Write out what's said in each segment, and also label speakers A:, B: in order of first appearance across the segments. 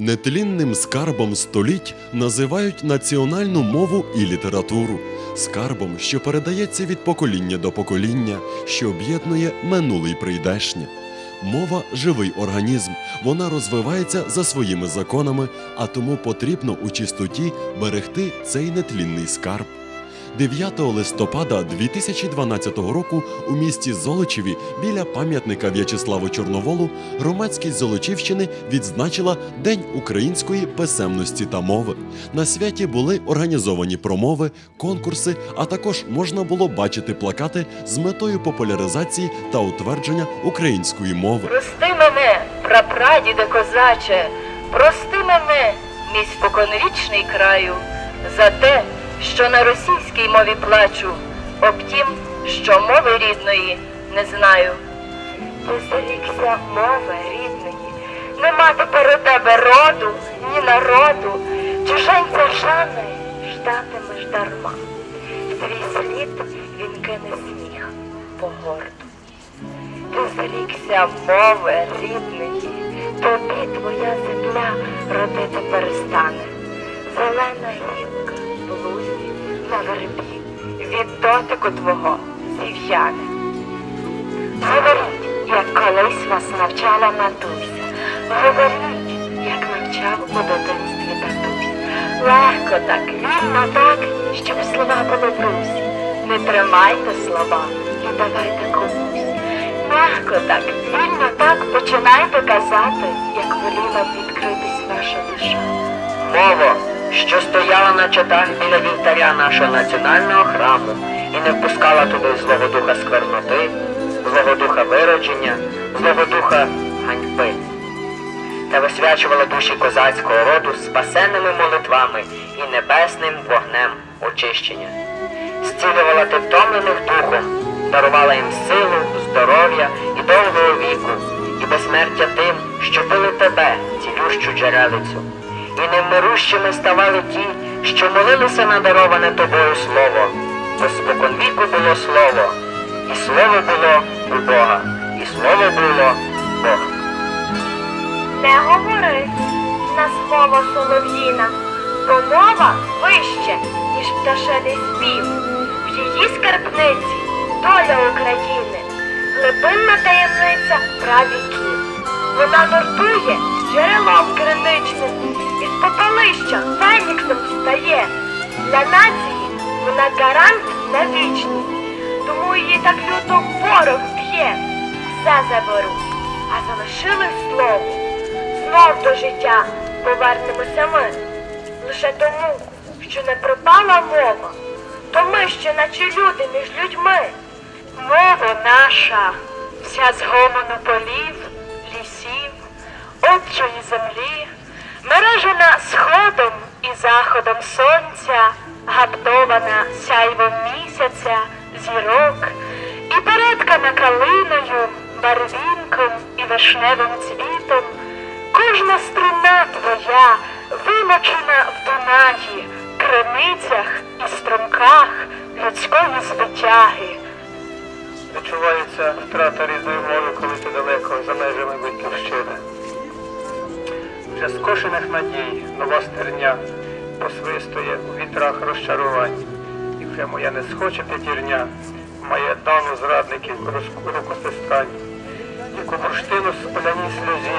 A: Нетлінним скарбом століть називають національну мову і літературу, скарбом, що передається від покоління до покоління, що об'єднує минуле й прийдешнє. Мова живий організм, вона розвивається за своїми законами, а тому потрібно у чистоті берегти цей нетлінний скарб. 9 листопада 2012 року у місті Золочеві біля пам'ятника В'ячеславу Чорноволу громадськість Золочівщини відзначила День української писемності та мови. На святі були організовані промови, конкурси, а також можна було бачити плакати з метою популяризації та утвердження української мови.
B: Прости мене, прапрадіде козаче, прости мене, мій споконвічний краю, за те, що на російській мові плачу, обтім, що мови рідної не знаю. Ти зрікся мови рідної, нема тепер у тебе роду, ні народу, чуженця жани ждатимеш дарма. Твій слід він кине сніг по городу. Ти зрікся мови рідної, на вербі, від дотику твого зів'яне. Говоріть, як колись вас навчала матуся. Говоріть, як навчав у дитинстві татусь. Легко так, вільно так, щоб слова були в русі. Не тримайте слова і давайте комусь. Мягко так, вільно так починайте казати, як воліла відкритись ваша душа.
C: Мова, що стояла на чотах біля вівтаря нашого національного храму і не впускала туди злого духа скверноти, злого духа виродження, злого духа ганьби. Та висвячувала душі козацького роду спасенними молитвами і небесним вогнем очищення. Зцілювала ти втомлених духом, дарувала їм силу, здоров'я і довгого віку, і безсмертя тим, що пили тебе, цілющу джерелицю. І невмирущими ставали ті, що молилися на дароване тобою слово, бо споконвіку було слово, і слово було у Бога, і слово було Бог.
B: Не говори нас мова солов'їна, бо мова вище, ніж пташиний спів. В її скарбниці доля України, глибинна таємниця правіків. Вона нуртує джерелом криничним, із попелища феніксом встає. Для нації вона гарант на вічність, тому її так люто ворог б'є. Все заберу, а залишилось слово знов до життя повернемося ми. Лише тому, що не пропала мова, то ми ще наче люди між людьми. Мова наша, вся з гомону полів, лісів, отчої землі, мережена сходом і заходом сонця, гаптована сяйвом місяця, зірок, і передкана калиною, барвінком і вишневим цвітом. Кожна струна твоя вимочена в Дунаї, криницях і струмках людської звитяги.
D: Відчувається втрата рідної мови, коли ти далеко за межами батьківщини. Вже скошених надій нова стерня посвистує у вітрах розчарувань. І вже моя не схоче п'ятірня має давно зрадників рукостискань, як у бурштину спаляній сльозі.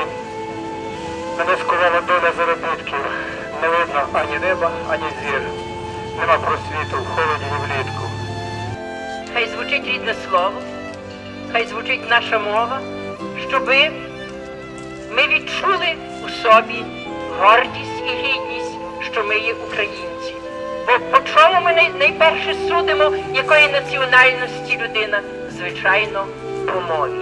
D: Мене скувала доля заробітків, не видно ані неба, ані зір. Нема просвіту в холоді і влітку.
E: Хай звучить рідне слово, хай звучить наша мова, щоби ми відчули у собі гордість і гідність, що ми є українці. Бо по чому ми най- найперше судимо, якої національності людина? Звичайно, по мові.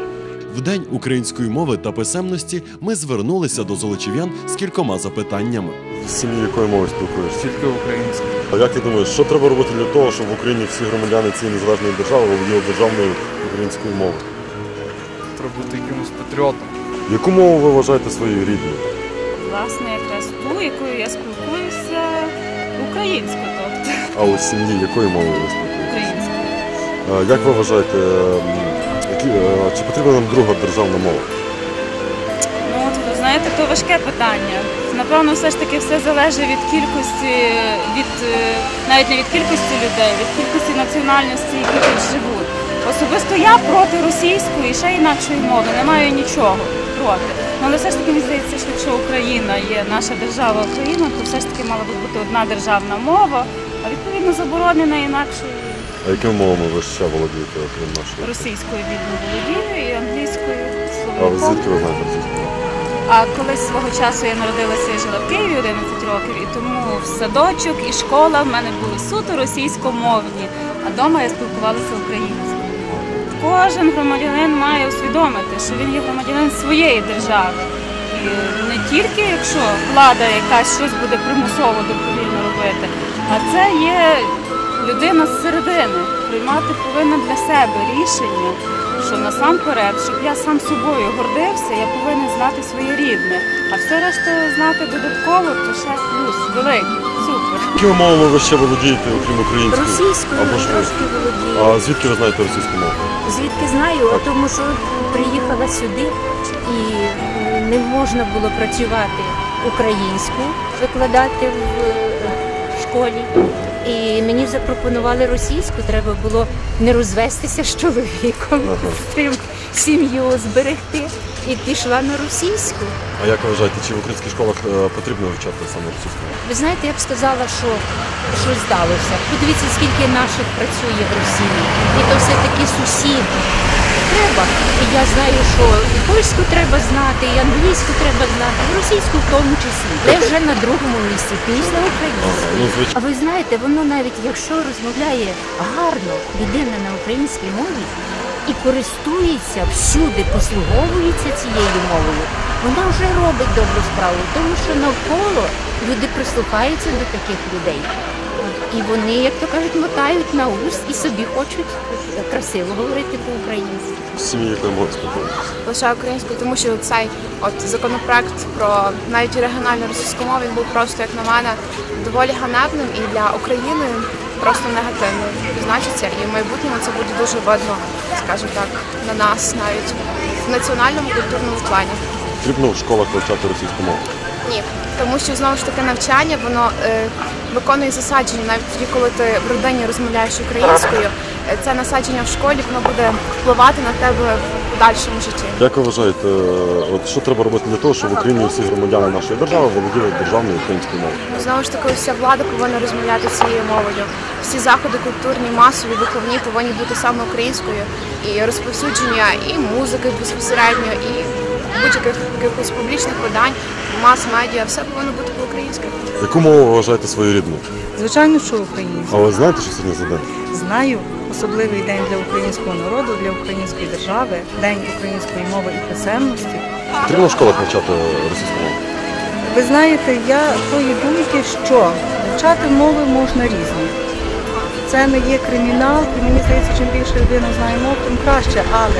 A: В День української мови та писемності ми звернулися до золочів'ян з кількома запитаннями.
F: З сім'ї якою мовою спілкуєшся?
G: Тільки українською.
F: А як ти думаєш, що треба робити для того, щоб в Україні всі громадяни цієї незалежної держави володіли державною українською мовою?
G: Треба бути якимось патріотом.
F: Яку мову ви вважаєте своєю рідною?
H: Власне, якраз ту, якою я спілкуюся українською, тобто
F: А у сім'ї якою мовою ви спілкуєтеся?
H: українською.
F: Як ви вважаєте, м, які, е, чи потрібна нам друга державна мова?
H: Ну, от ви знаєте, то важке питання. напевно все ж таки все залежить від кількості, від е, навіть не від кількості людей, від кількості національності, які тут живуть. Особисто я проти російської і ще інакшої мови, не маю нічого проти. Ну, але все ж таки мені здається, що якщо Україна є наша держава Україна, то все ж таки мала би бути одна державна мова, а відповідно заборонена інакшою
F: А якими мовами ви ще володієте, окрім нашої?
H: російською вільно володію і англійською
F: А ви звідки ви знаєте російську мову?
H: А колись свого часу я народилася і жила в Києві 11 років, і тому в садочок і школа в мене були суто російськомовні, а вдома я спілкувалася українською. Кожен громадянин має усвідомити, що він є громадянин своєї держави. І не тільки якщо влада якась щось буде примусово добровільно робити, а це є людина з середини. Приймати повинна для себе рішення, що насамперед, щоб я сам собою гордився, я повинен знати своє рідне. А все решта знати додатково, то ще плюс великий, супер.
F: Якими мовами ви ще володієте, окрім української?
I: Російською
F: Або ж ви?
I: трошки володію.
F: А звідки ви знаєте російську мову?
I: Звідки знаю, а тому що приїхала сюди і не можна було працювати українську, викладати в е, школі. І мені запропонували російську, треба було не розвестися з чоловіком, тим сім'ю зберегти. І пішла на російську.
F: А як ви вважаєте, чи в українських школах е, потрібно вивчати саме російську?
I: Ви знаєте, я б сказала, що щось здалося. Подивіться, скільки наших працює в Росії. І то все таки сусіди. Треба. Я знаю, що і польську треба знати, і англійську треба знати, і російську в тому числі. Це вже на другому місці, після
F: Ну,
I: української. А ви знаєте, воно навіть якщо розмовляє гарно людина на українській мові і користується всюди, послуговується цією мовою, вона вже робить добру справу, тому що навколо люди прислухаються до таких людей. І вони, як то кажуть, мотають на уст і собі хочуть красиво говорити по-українськи.
F: Сім'ї мови
J: лише українською, тому що цей от законопроект про навіть регіональну російську мову він був просто, як на мене, доволі ганебним і для України просто негативним значиться. І в майбутньому це буде дуже видно, скажімо так, на нас навіть в національному культурному плані.
F: Потрібно в школах вивчати російську мову.
J: Ні, тому що знову ж таки навчання воно е, виконує засадження, навіть тоді, коли ти в родині розмовляєш українською, це насадження в школі воно буде впливати на тебе в подальшому житті.
F: Як ви вважаєте, е, от що треба робити для того, щоб в Україні всі громадяни нашої держави володіли державною українською мовою?
J: Знову ж таки, вся влада повинна розмовляти цією мовою. Всі заходи культурні, масові, виховні повинні бути саме українською. І розповсюдження і музики безпосередньо, і будь-яких якихось публічних видань, мас-медіа, все повинно бути по-українськи.
F: Яку мову ви вважаєте своєю рідною?
K: Звичайно, що українською.
F: А ви знаєте, що сьогодні за день?
K: Знаю особливий день для українського народу, для української держави, день української мови і писемності.
F: Потрібно в школах вивчати російську мову?
K: Ви знаєте, я тої думки, що вивчати мови можна різні. Це не є кримінал, і мені здається, чим більше людина знає мов, тим краще. Але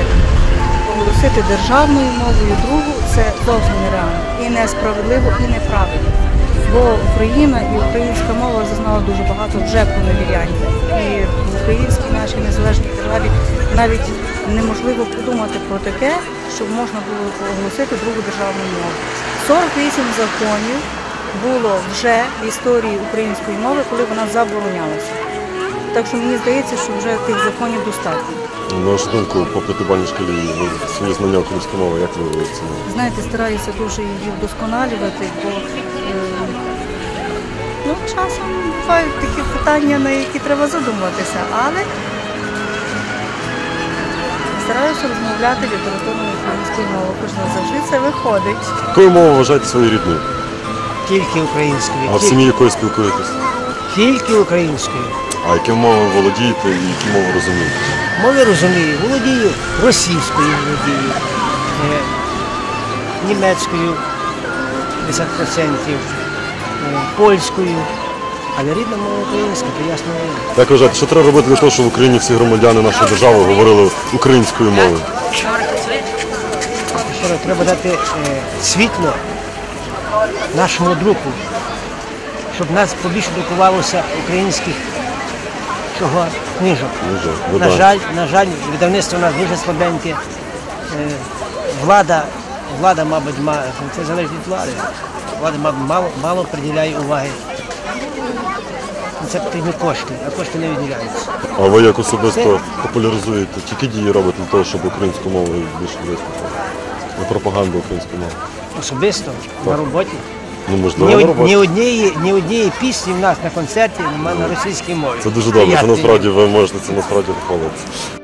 K: оголосити державною мовою другу це зовсім нереально. І несправедливо, і неправильно. Бо Україна і українська мова зазнала дуже багато вже поневіряння. І в українській нашій незалежній державі навіть неможливо подумати про таке, щоб можна було оголосити другу державну мову. 48 законів було вже в історії української мови, коли вона заборонялася. Так що мені здається, що вже тих законів достатньо.
F: На вашу думку, по п'ятибальній шкалі свої знання української мови, як ви оцінюєте?
K: Знаєте, стараюся дуже її вдосконалювати, бо е, ну, часом бувають такі питання, на які треба задуматися, але стараюся розмовляти літературною українською мовою, хоч не завжди це виходить.
F: Якою мовою вважаєте своєю рідною?
L: Тільки українською.
F: А в сім'ї якою спілкуєтесь?
L: Тільки українською.
F: А якими мовами володієте і які мови розумієте?
L: Мови розумію. Володію російською володію, е, німецькою 50%, е, польською. Але рідна мова українська, то ясно.
F: Як вважаєте, що треба робити для того, щоб в Україні всі громадяни нашої держави говорили українською мовою?
L: Що треба дати е, світло нашому друку, щоб нас побільше друкувалося українських чого книжок.
F: Дуже
L: На жаль, на жаль, видавництво у нас дуже слабеньке. Е, Влада влада, мабуть, ма- це залежить від влади. Влада, мабуть, мало, мало приділяє уваги. Це потрібні кошти, а кошти не виділяються.
F: А ви як особисто популяризуєте, які дії робите для того, щоб українську мову більше виступила? На пропаганду української мови?
L: Особисто на роботі.
F: Ну, можливо,
L: Ні, од- ні, однієї, ні однієї пісні в нас на концерті немає на російській мові.
F: Це дуже добре, це насправді ви можете це насправді похвалитися.